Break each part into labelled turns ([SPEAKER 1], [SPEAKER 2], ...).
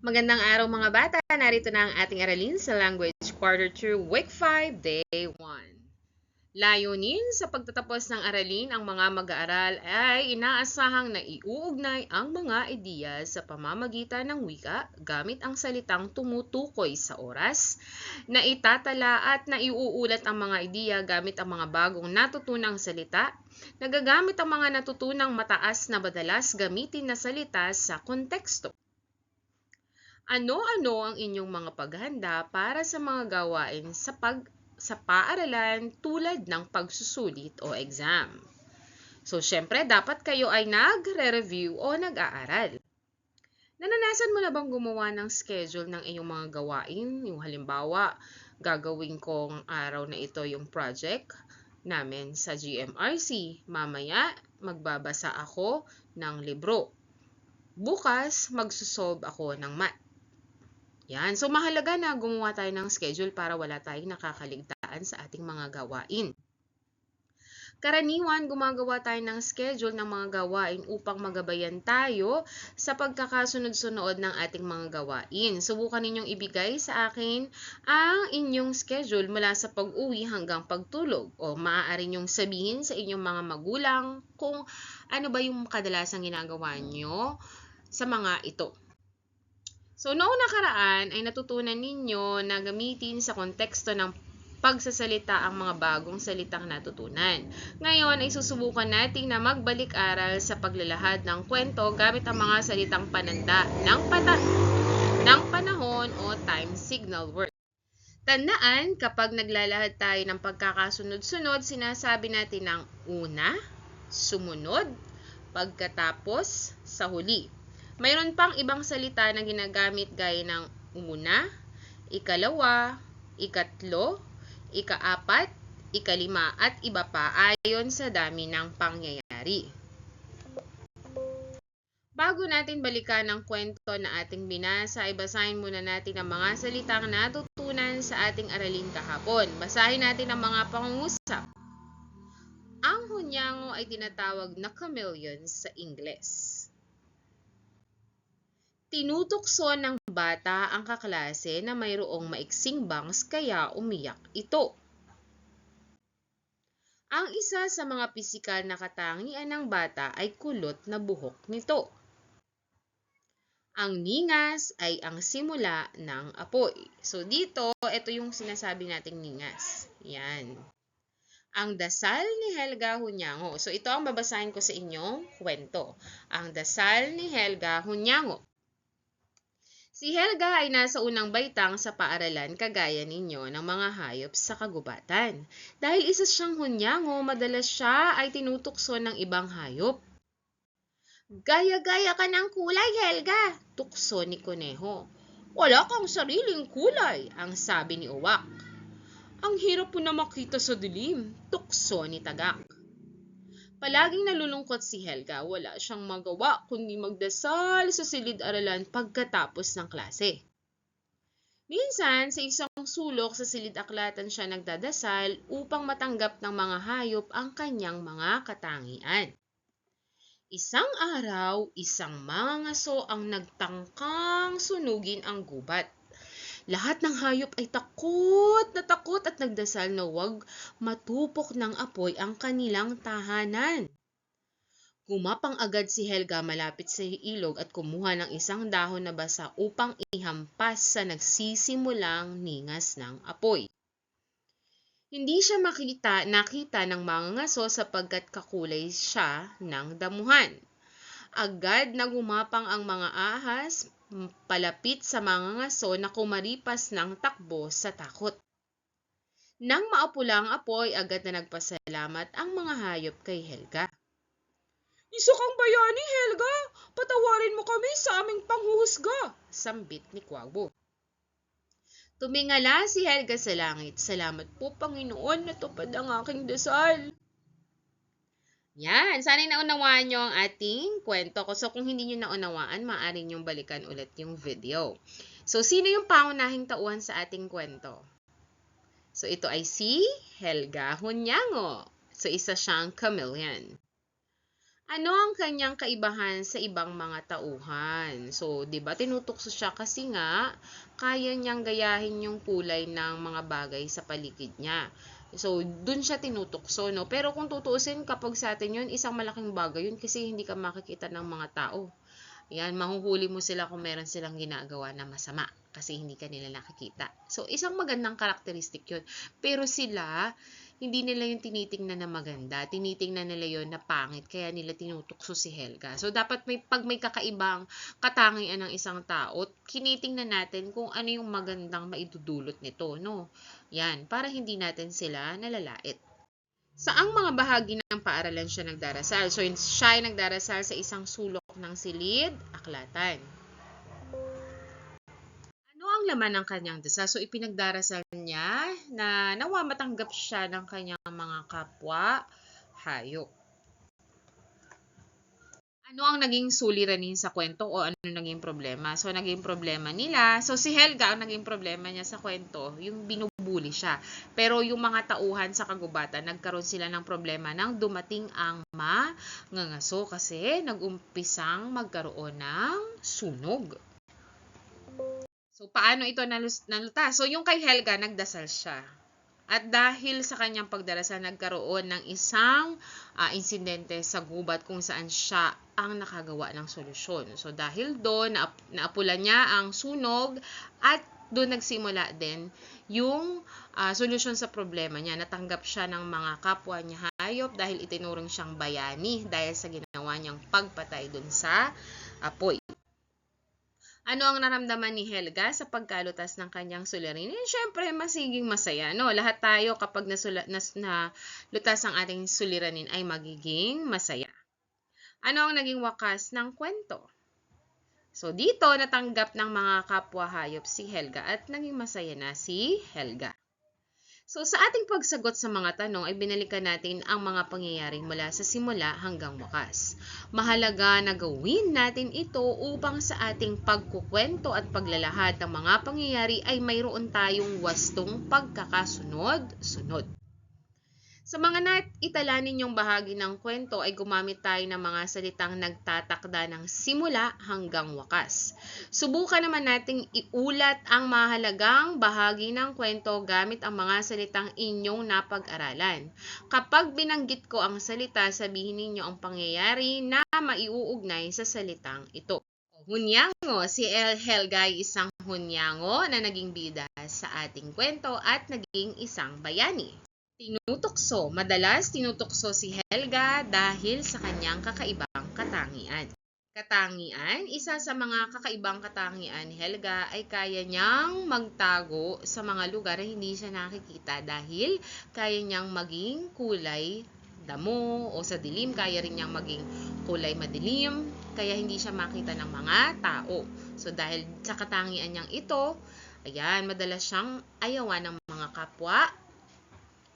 [SPEAKER 1] Magandang araw mga bata! Narito na ang ating aralin sa Language Quarter 2, Week 5, Day 1. Layunin sa pagtatapos ng aralin ang mga mag-aaral ay inaasahang na iuugnay ang mga ideya sa pamamagitan ng wika gamit ang salitang tumutukoy sa oras, na itatala at na iuulat ang mga ideya gamit ang mga bagong natutunang salita, nagagamit ang mga natutunang mataas na madalas gamitin na salita sa konteksto. Ano-ano ang inyong mga paghanda para sa mga gawain sa pag sa paaralan tulad ng pagsusulit o exam? So, syempre, dapat kayo ay nagre-review o nag-aaral. Nananasan mo na bang gumawa ng schedule ng iyong mga gawain? Yung halimbawa, gagawin kong araw na ito yung project namin sa GMRC. Mamaya, magbabasa ako ng libro. Bukas, magsusolve ako ng math. Yan. So, mahalaga na gumawa tayo ng schedule para wala tayong nakakaligtaan sa ating mga gawain. Karaniwan, gumagawa tayo ng schedule ng mga gawain upang magabayan tayo sa pagkakasunod-sunod ng ating mga gawain. Subukan ninyong ibigay sa akin ang inyong schedule mula sa pag-uwi hanggang pagtulog. O maaari ninyong sabihin sa inyong mga magulang kung ano ba yung kadalasang ginagawa nyo sa mga ito. So, noong nakaraan ay natutunan ninyo na gamitin sa konteksto ng pagsasalita ang mga bagong salitang natutunan. Ngayon ay susubukan natin na magbalik-aral sa paglalahad ng kwento gamit ang mga salitang pananda ng, pata ng panahon o time signal word. Tandaan, kapag naglalahad tayo ng pagkakasunod-sunod, sinasabi natin ng una, sumunod, pagkatapos, sa huli. Mayroon pang ibang salita na ginagamit gaya ng una, ikalawa, ikatlo, ikaapat, ikalima at iba pa ayon sa dami ng pangyayari. Bago natin balikan ang kwento na ating binasa, ay basahin muna natin ang mga salitang natutunan sa ating aralin kahapon. Basahin natin ang mga pangungusap. Ang hunyango ay tinatawag na chameleon sa Ingles. Tinutukso ng bata ang kaklase na mayroong maiksing bangs kaya umiyak ito. Ang isa sa mga pisikal na katangian ng bata ay kulot na buhok nito. Ang ningas ay ang simula ng apoy. So dito, ito yung sinasabi nating ningas. Yan. Ang dasal ni Helga Hunyango. So ito ang babasahin ko sa inyong kwento. Ang dasal ni Helga Hunyango. Si Helga ay nasa unang baitang sa paaralan kagaya ninyo ng mga hayop sa kagubatan. Dahil isa siyang hunyango, madalas siya ay tinutukso ng ibang hayop. Gaya-gaya ka ng kulay, Helga, tukso ni Kuneho. Wala kang sariling kulay, ang sabi ni Uwak. Ang hirap po na makita sa dilim, tukso ni Tagak. Palaging nalulungkot si Helga, wala siyang magawa kundi magdasal sa silid-aralan pagkatapos ng klase. Minsan, sa isang sulok sa silid-aklatan siya nagdadasal upang matanggap ng mga hayop ang kanyang mga katangian. Isang araw, isang mangangaso ang nagtangkang sunugin ang gubat. Lahat ng hayop ay takot na takot at nagdasal na huwag matupok ng apoy ang kanilang tahanan. Gumapang agad si Helga malapit sa ilog at kumuha ng isang dahon na basa upang ihampas sa nagsisimulang ningas ng apoy. Hindi siya makita, nakita ng mga ngaso sapagkat kakulay siya ng damuhan. Agad na gumapang ang mga ahas, palapit sa mga ngaso na kumaripas ng takbo sa takot. Nang maapula ang apoy, agad na nagpasalamat ang mga hayop kay Helga. Isa kang bayani, Helga! Patawarin mo kami sa aming panghuhusga! Sambit ni Kwagbo. Tumingala si Helga sa langit. Salamat po, Panginoon, natupad ang aking dasal. Yan, sana naunawaan nyo ang ating kwento ko. So, kung hindi nyo naunawaan, maaari nyo balikan ulit yung video. So, sino yung pangunahing tauhan sa ating kwento? So, ito ay si Helga Hunyango. So, isa siyang chameleon. Ano ang kanyang kaibahan sa ibang mga tauhan? So, 'di ba tinutukso siya kasi nga kaya niyang gayahin yung kulay ng mga bagay sa paligid niya. So, dun siya tinutukso, no? Pero kung tutuusin, kapag sa atin yun, isang malaking bagay yun kasi hindi ka makikita ng mga tao. Yan, mahuhuli mo sila kung meron silang ginagawa na masama kasi hindi ka nila nakikita. So, isang magandang karakteristik yun. Pero sila, hindi nila yung tinitingnan na maganda. Tinitingnan nila yon na pangit. Kaya nila tinutukso si Helga. So, dapat may, pag may kakaibang katangian ng isang tao, kinitingnan natin kung ano yung magandang maidudulot nito, no? Yan, para hindi natin sila nalalait. Saang mga bahagi ng paaralan siya nagdarasal? So, siya ay nagdarasal sa isang sulok ng silid, aklatan. Ang laman ng kanyang dasal? So, ipinagdarasal niya na nawa matanggap siya ng kanyang mga kapwa hayop. Ano ang naging suliranin sa kwento o ano naging problema? So, naging problema nila. So, si Helga, ang naging problema niya sa kwento, yung binubuli siya. Pero yung mga tauhan sa kagubatan, nagkaroon sila ng problema nang dumating ang mangangaso kasi nagumpisang magkaroon ng sunog. So, paano ito nalutas? So, yung kay Helga, nagdasal siya. At dahil sa kanyang pagdarasal, nagkaroon ng isang uh, insidente sa gubat kung saan siya ang nakagawa ng solusyon. So dahil doon, naap naapulan niya ang sunog at doon nagsimula din yung uh, solusyon sa problema niya. Natanggap siya ng mga kapwa niya hayop dahil itinuring siyang bayani dahil sa ginawa niyang pagpatay doon sa apoy. Ano ang naramdaman ni Helga sa pagkalutas ng kanyang suliranin? Eh, Siyempre, masiging masaya. No? Lahat tayo kapag nasula, nas, na lutas ang ating suliranin ay magiging masaya. Ano ang naging wakas ng kwento? So, dito natanggap ng mga kapwa hayop si Helga at naging masaya na si Helga. So, sa ating pagsagot sa mga tanong ay binalikan natin ang mga pangyayari mula sa simula hanggang wakas. Mahalaga na gawin natin ito upang sa ating pagkukwento at paglalahad ng mga pangyayari ay mayroon tayong wastong pagkakasunod-sunod. Sa mga naitala ninyong bahagi ng kwento ay gumamit tayo ng mga salitang nagtatakda ng simula hanggang wakas. Subukan naman nating iulat ang mahalagang bahagi ng kwento gamit ang mga salitang inyong napag-aralan. Kapag binanggit ko ang salita, sabihin ninyo ang pangyayari na maiuugnay sa salitang ito. Hunyango, si El Helga ay isang hunyango na naging bida sa ating kwento at naging isang bayani. Tinutukso. Madalas tinutukso si Helga dahil sa kanyang kakaibang katangian. Katangian, isa sa mga kakaibang katangian ni Helga ay kaya niyang magtago sa mga lugar na hindi siya nakikita dahil kaya niyang maging kulay damo o sa dilim, kaya rin niyang maging kulay madilim, kaya hindi siya makita ng mga tao. So dahil sa katangian niyang ito, ayan, madalas siyang ayawan ng mga kapwa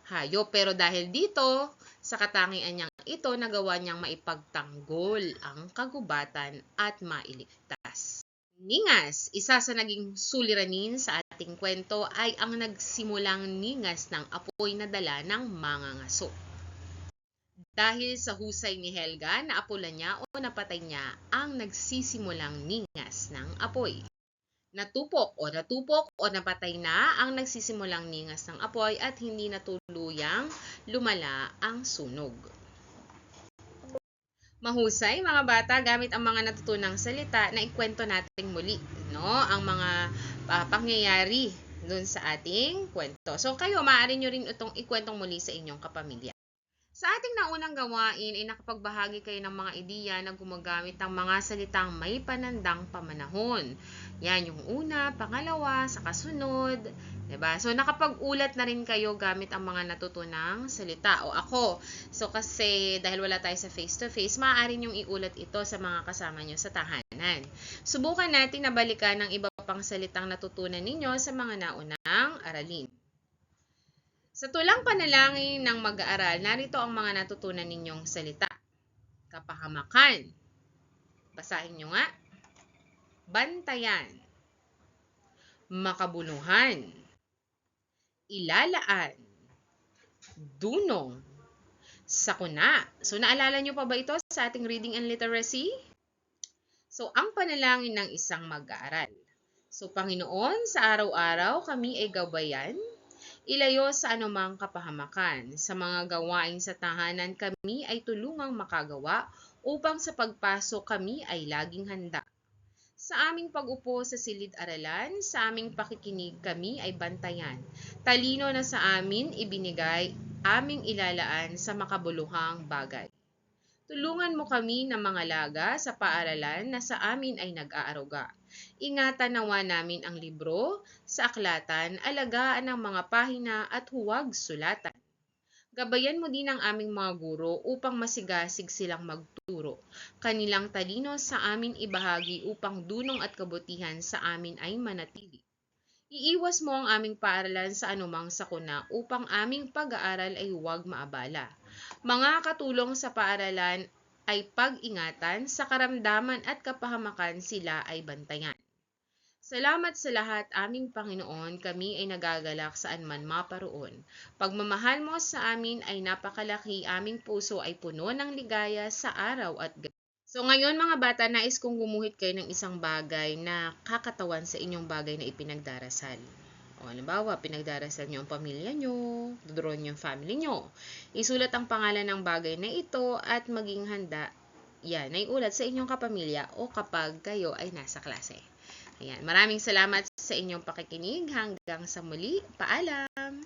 [SPEAKER 1] hayop. Pero dahil dito, sa katangian niyang ito, nagawa niyang maipagtanggol ang kagubatan at mailigtas. Ningas, isa sa naging suliranin sa ating kwento ay ang nagsimulang ningas ng apoy na dala ng mga ngaso. Dahil sa husay ni Helga, naapulan niya o napatay niya ang nagsisimulang ningas ng apoy. Natupok o natupok o napatay na ang nagsisimulang ningas ng apoy at hindi natuluyang lumala ang sunog. Mahusay mga bata gamit ang mga natutunang salita na ikwento natin muli no ang mga uh, pangyayari doon sa ating kwento. So kayo maaari nyo rin itong ikwentong muli sa inyong kapamilya. Sa ating naunang gawain ay nakapagbahagi kayo ng mga ideya na gumagamit ng mga salitang may panandang pamanahon. Yan yung una, pangalawa, sa kasunod. ba? Diba? So, nakapag-ulat na rin kayo gamit ang mga natutunang salita. O ako, so kasi dahil wala tayo sa face-to-face, maaari nyong iulat ito sa mga kasama nyo sa tahanan. Subukan natin na balikan ng iba pang salitang natutunan ninyo sa mga naunang aralin. Sa tulang panalangin ng mag-aaral, narito ang mga natutunan ninyong salita. Kapahamakan. Basahin nyo nga. Bantayan. Makabuluhan. Ilalaan. Dunong. sakuna. So, naalala nyo pa ba ito sa ating reading and literacy? So, ang panalangin ng isang mag-aaral. So, Panginoon, sa araw-araw kami ay gabayan, ilayo sa anumang kapahamakan. Sa mga gawain sa tahanan kami ay tulungang makagawa upang sa pagpasok kami ay laging handa. Sa aming pag-upo sa silid-aralan, sa aming pakikinig kami ay bantayan. Talino na sa amin ibinigay, aming ilalaan sa makabuluhang bagay. Tulungan mo kami ng mga laga sa paaralan na sa amin ay nag-aaruga. Ingatan nawa namin ang libro, sa aklatan, alagaan ang mga pahina at huwag sulatan. Gabayan mo din ang aming mga guro upang masigasig silang magturo. Kanilang talino sa amin ibahagi upang dunong at kabutihan sa amin ay manatili. Iiwas mo ang aming paaralan sa anumang sakuna upang aming pag-aaral ay huwag maabala. Mga katulong sa paaralan ay pag-ingatan, sa karamdaman at kapahamakan sila ay bantayan. Salamat sa lahat, aming Panginoon, kami ay nagagalak saan man maparoon. Pagmamahal mo sa amin ay napakalaki, aming puso ay puno ng ligaya sa araw at gabi. So ngayon mga bata, nais kong gumuhit kayo ng isang bagay na kakatawan sa inyong bagay na ipinagdarasal. O halimbawa, pinagdarasal nyo ang pamilya nyo, dudron nyo ang family nyo. Isulat ang pangalan ng bagay na ito at maging handa yan, ay ulat sa inyong kapamilya o kapag kayo ay nasa klase. Ayan, maraming salamat sa inyong pakikinig. Hanggang sa muli, paalam!